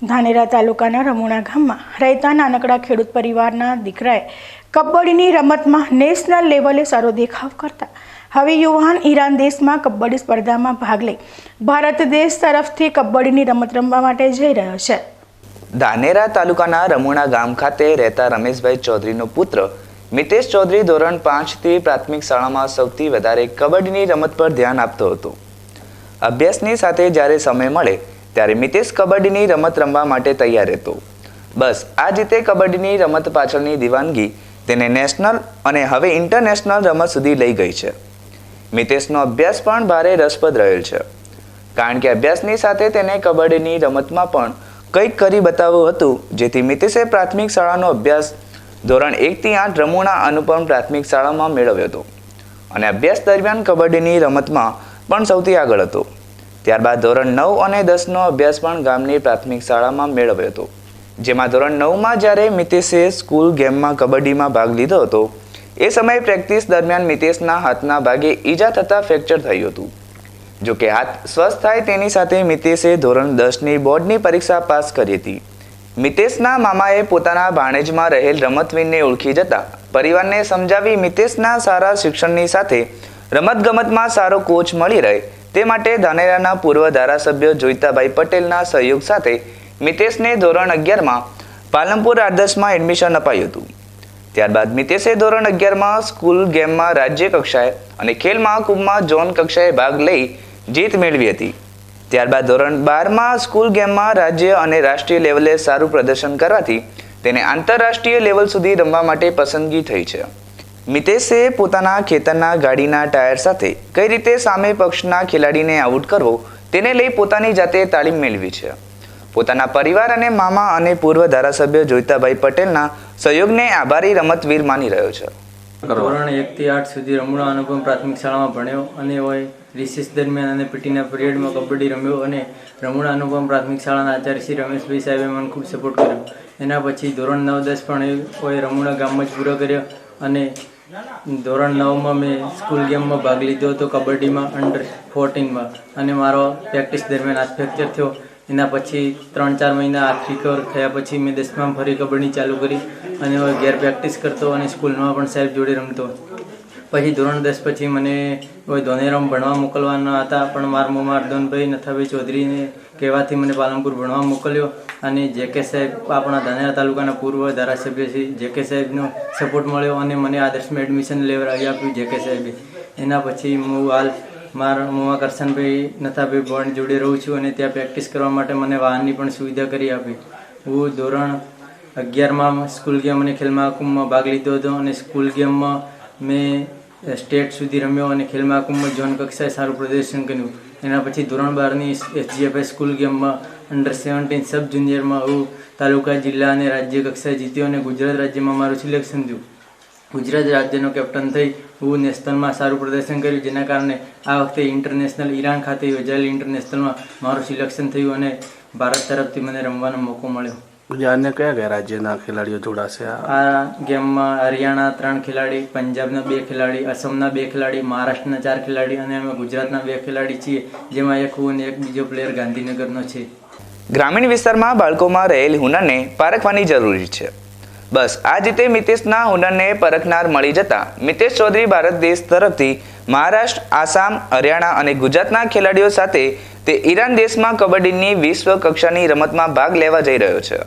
ધાનેરા તાલુકાના રમુણા ગામમાં રહેતા નાનકડા ખેડૂત પરિવારના દીકરાએ કબડ્ડીની રમતમાં નેશનલ લેવલે સારો દેખાવ કરતા હવે યુવાન ઈરાન દેશમાં કબડ્ડી સ્પર્ધામાં ભાગ લઈ ભારત દેશ તરફથી કબડ્ડીની રમત રમવા માટે જઈ રહ્યો છે. ધાનેરા તાલુકાના રમુણા ગામ ખાતે રહેતા રમેશભાઈ ચૌધરીનો પુત્ર મિતેશ ચૌધરી ધોરણ પાંચથી પ્રાથમિક શાળામાં સૌથી વધારે કબડ્ડીની રમત પર ધ્યાન આપતો હતો. અભ્યાસની સાથે જ્યારે સમય મળે ત્યારે મિતેશ કબડ્ડીની રમત રમવા માટે તૈયાર હતો બસ, આ જ રીતે કબડ્ડીની રમત પાછળની દિવાનગી તેને નેશનલ અને હવે ઇન્ટરનેશનલ રમત સુધી લઈ ગઈ છે. મિતેશનો અભ્યાસ પણ ભારે રસપ્રદ રહેલ છે. કારણ કે અભ્યાસની સાથે તેને કબડ્ડીની રમતમાં પણ કંઈક કરી બતાવવું હતું, જેથી મિતેશે પ્રાથમિક શાળાનો અભ્યાસ ધોરણ એકથી આઠ રમુણા અનુપમ પ્રાથમિક શાળામાં મેળવ્યો હતો. અને અભ્યાસ દરમિયાન કબડ્ડીની રમતમાં પણ સૌથી આગળ હતો. ત્યારબાદ ધોરણ નવ અને દસનો અભ્યાસ પણ ગામની પ્રાથમિક શાળામાં મેળવ્યો હતો. જેમાં ધોરણ નવમાં જ્યારે મિતેશે સ્કૂલ ગેમમાં કબડ્ડીમાં ભાગ લીધો હતો, એ સમયે પ્રેક્ટિસ દરમિયાન મિતેશના હાથના ભાગે ઈજા થતાં ફ્રેક્ચર થયું હતું. જો કે હાથ સ્વસ્થ થાય તેની સાથે મિતેશે ધોરણ દસની બોર્ડની પરીક્ષા પાસ કરી હતી. મિતેશના મામાએ પોતાના ભાણેજમાં રહેલ રમતવીરને ઓળખી જતા પરિવારને સમજાવી મિતેશના સારા શિક્ષણની સાથે રમતગમતમાં સારો કોચ મળી રહે તે માટે ધાનેરાના પૂર્વ ધારાસભ્ય જોઈતાભાઈ પટેલના સહયોગ સાથે મિતેશને ધોરણ અગિયારમાં પાલનપુર આદર્શમાં એડમિશન અપાયું હતું. ત્યારબાદ મિતેશે ધોરણ અગિયારમાં સ્કૂલ ગેમમાં રાજ્ય કક્ષાએ અને ખેલ મહાકુંભમાં ઝોન કક્ષાએ ભાગ લઈ જીત મેળવી હતી. ત્યારબાદ ધોરણ બારમાં સ્કૂલ ગેમમાં રાજ્ય અને રાષ્ટ્રીય લેવલે સારું પ્રદર્શન કરવાથી તેને આંતરરાષ્ટ્રીય લેવલ સુધી રમવા માટે પસંદગી થઈ છે. મિતેશે પોતાના ખેતરના ગાડીના ટાયર સાથે કઈ રીતે સામે પક્ષના ખેલાડીને આઉટ કરવો તેને લઈ પોતાની જાતે તાલીમ મેળવી છે. પોતાના પરિવાર અને મામા અને પૂર્વ ધારાસભ્ય જોઈતાભાઈ પટેલના સહયોગને આભારી રમતવીર માની રહ્યો છે. ધોરણ એકથી આઠ સુધી રમણા અનુપમ પ્રાથમિક શાળામાં ભણ્યો અને હોય રિસેસ દરમિયાન અને પીટીના પિરિયડમાં કબડ્ડી રમ્યો અને રમણા અનુપમ પ્રાથમિક શાળાના આચાર્ય શ્રી રમેશભાઈ સાહેબે મને ખૂબ સપોર્ટ કર્યો. એના પછી ધોરણ નવ દસ પણ એ હોય રમુણા ગામમાં જ પૂરો કર્યો અને ધોરણ નવમાં મેં સ્કૂલ ગેમમાં ભાગ લીધો હતો, કબડ્ડીમાં અંડર ફોર્ટીનમાં અને મારો પ્રેક્ટિસ દરમિયાન હાથ ફ્રેક્ચર થયો. એના પછી ત્રણ ચાર મહિના હાથ રિકવર થયા પછી મેં દસમાં ફરી કબડ્ડી ચાલુ કરી અને ઘેર પ્રેક્ટિસ કરતો અને સ્કૂલમાં પણ સાહેબ જોડે રમતો. પછી ધોરણ દસ પછી મને ધોનેરામ ભણવા મોકલવાના હતા, પણ મારા મમ્મા અર્ધનભાઈ નથાભાઈ ચૌધરીને કહેવાથી મને પાલનપુર ભણવા મોકલ્યો અને જે કે સાહેબ આપણા ધાનેરા તાલુકાના પૂર્વ ધારાસભ્ય છે જે કે સાહેબનો સપોર્ટ મળ્યો અને મને આદર્શમાં એડમિશન લેવડાવી આપ્યું જે કે સાહેબે. એના પછી હું હાલ મારા મમ્મા કરશનભાઈ નથાભાઈ ભણ જોડે રહું છું અને ત્યાં પ્રેક્ટિસ કરવા માટે મને વાહનની પણ સુવિધા કરી આપી. હું ધોરણ અગિયારમાં સ્કૂલ ગેમ અને ખેલ મહાકુંભમાં ભાગ લીધો હતો અને સ્કૂલ ગેમમાં મેં સ્ટેટ સુધી રમ્યો અને ખેલ મહાકુંભમાં ઝોન કક્ષાએ સારું પ્રદર્શન કર્યું. એના પછી ધોરણ બારની એસજીએફઆઈ સ્કૂલ ગેમમાં અંડર સેવન્ટીન સબ જુનિયરમાં હું તાલુકા, જિલ્લા અને રાજ્ય કક્ષાએ જીત્યો અને ગુજરાત રાજ્યમાં મારું સિલેક્શન થયું. ગુજરાત રાજ્યનો કેપ્ટન થઈ હું નેશનલમાં સારું પ્રદર્શન કર્યું, જેના કારણે આ વખતે ઇન્ટરનેશનલ ઈરાન ખાતે યોજાયેલી ઇન્ટરનેશનલમાં મારું સિલેક્શન થયું અને ભારત તરફથી મને રમવાનો મોકો મળ્યો. બીજા અન્ય કયા કયા રાજ્યના ખેલાડીઓ જોડાશે? આ આ ગેમમાં હરિયાણા ત્રણ ખેલાડી પંજાબના બે ખેલાડી અસમના બે ખેલાડી મહારાષ્ટ્રના ચાર ખેલાડી અને અમે ગુજરાતના બે ખેલાડી છીએ જેમાં એક હું અને એક બીજો પ્લેયર ગાંધીનગરનો છે. ગ્રામીણ વિસ્તારમાં બાળકોમાં રહેલ હુનરને પારખવાની જરૂરી છે. બસ આ જ રીતે મિતેશના હુનરને પરખનાર મળી જતા મિતેશ ચૌધરી ભારત દેશ તરફથી મહારાષ્ટ્ર, આસામ, હરિયાણા અને ગુજરાતના ખેલાડીઓ સાથે તે ઈરાન દેશમાં કબડ્ડીની વિશ્વ કક્ષાની રમતમાં ભાગ લેવા જઈ રહ્યો છે.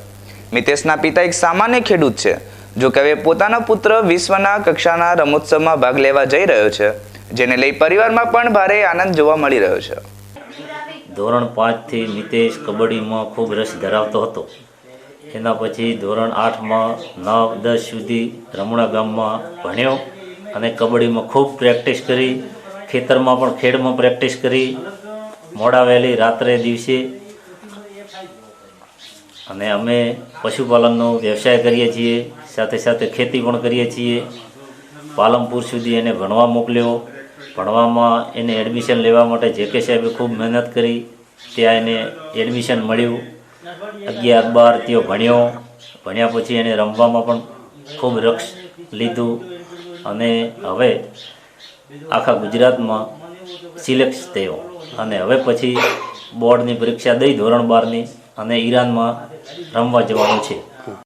મિતેશના પિતા એક સામાન્ય ખેડૂત છે, જો કે હવે પોતાનો પુત્ર વિશ્વના કક્ષાના રમોત્સવમાં ભાગ લેવા જઈ રહ્યો છે, જેને લઈ પરિવારમાં પણ ભારે આનંદ જોવા મળી રહ્યો છે. ધોરણ પાંચથી મિતેશ કબડ્ડીમાં ખૂબ રસ ધરાવતો હતો. એના પછી ધોરણ આઠમાં નવ દસ સુધી રમણા ગામમાં ભણ્યો. અને કબડ્ડીમાં ખૂબ પ્રેક્ટિસ કરી, ખેતરમાં પણ ખેડમાં પ્રેક્ટિસ કરી. મોડા વહેલી રાત્રે દિવસે અને અમે પશુપાલનનો વ્યવસાય કરીએ છીએ, સાથે સાથે ખેતી પણ કરીએ છીએ. પાલનપુર સુધી એને ભણવા મોકલ્યો. ભણવામાં એને એડમિશન લેવા માટે જે કે સાહેબે ખૂબ મહેનત કરી, ત્યાં એને એડમિશન મળ્યું. અગિયાર બાર ત્યાં ભણ્યો. ભણ્યા પછી એને રમવામાં પણ ખૂબ રક્ષ લીધું. અને હવે આખા ગુજરાતમાં સિલેક્ટ થયો. અને હવે પછી બોર્ડની પરીક્ષા દઈ ધોરણ બારની અને ઈરાનમાં રમવા જવાનું છે.